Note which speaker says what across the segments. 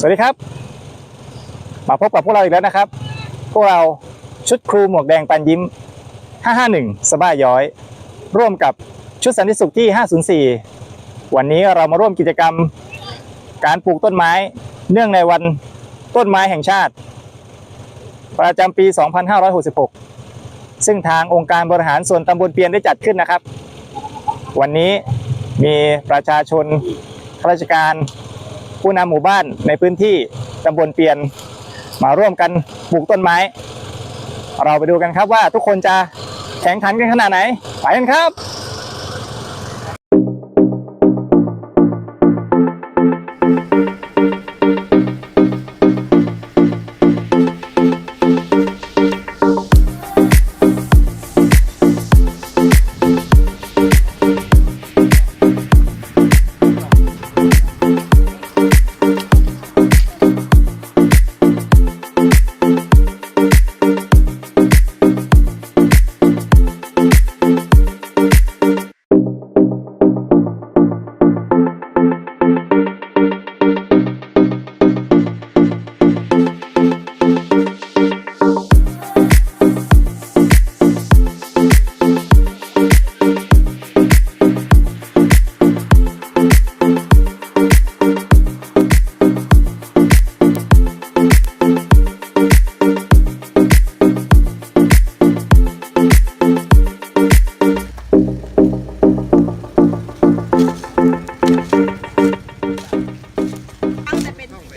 Speaker 1: สวัสดีครับ มาพบกับพวกเราอีกแล้วนะครับ พวกเราชุดครูหมวกแดงปันยิ้ม 551 สบ้าย้อย ร่วมกับชุดสันติสุขที่ 504 วันนี้เรามาร่วมกิจกรรม การปลูกต้นไม้ เนื่องในวันต้นไม้แห่งชาติ ประจำปี 2566 ซึ่งทางองค์การบริหารส่วนตำบลเปียนได้จัดขึ้นนะครับ วันนี้มีประชาชนข้าราชการ ผู้นำหมู่บ้านในพื้นที่ตำบลเปียน มาร่วมกันปลูกต้นไม้ เราไปดูกันครับว่าทุกคนจะแข่งขันกันขนาดไหน ไปกันครับ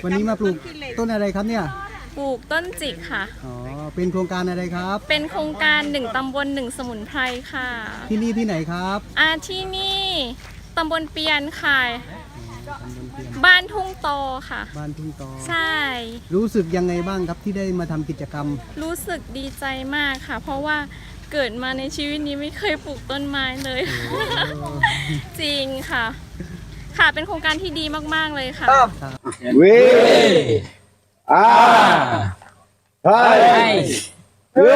Speaker 2: วันนี้มาปลูกต้นอะไรครับเนี่ย
Speaker 3: ปลูกต้นจิกค่ะ
Speaker 2: อ๋อ เป็นโครงการอะไรครับ
Speaker 3: เป็นโครงการหนึ่งตำบลหนึ่งสมุนไพรค่ะ
Speaker 2: ที่นี่ที่ไหนครับ
Speaker 3: อาที่นี่ตำบลเปียนค่ะ
Speaker 2: ตำบลเพียง
Speaker 3: บ้านทุ่งโตค่ะ
Speaker 2: บ้านทุ่งตอ
Speaker 3: ใช่
Speaker 2: รู้สึกยังไงบ้างครับที่ได้มาทำกิจกรรม
Speaker 3: รู้สึกดีใจมากค่ะ เพราะว่าเกิดมาในชีวิตนี้ไม่เคยปลูกต้นไม้เลย จริงค่ะ ค่ะ เป็นโครงการที่ดีมาก ๆ เลยค่ะ
Speaker 4: วีอาไทยเฮ้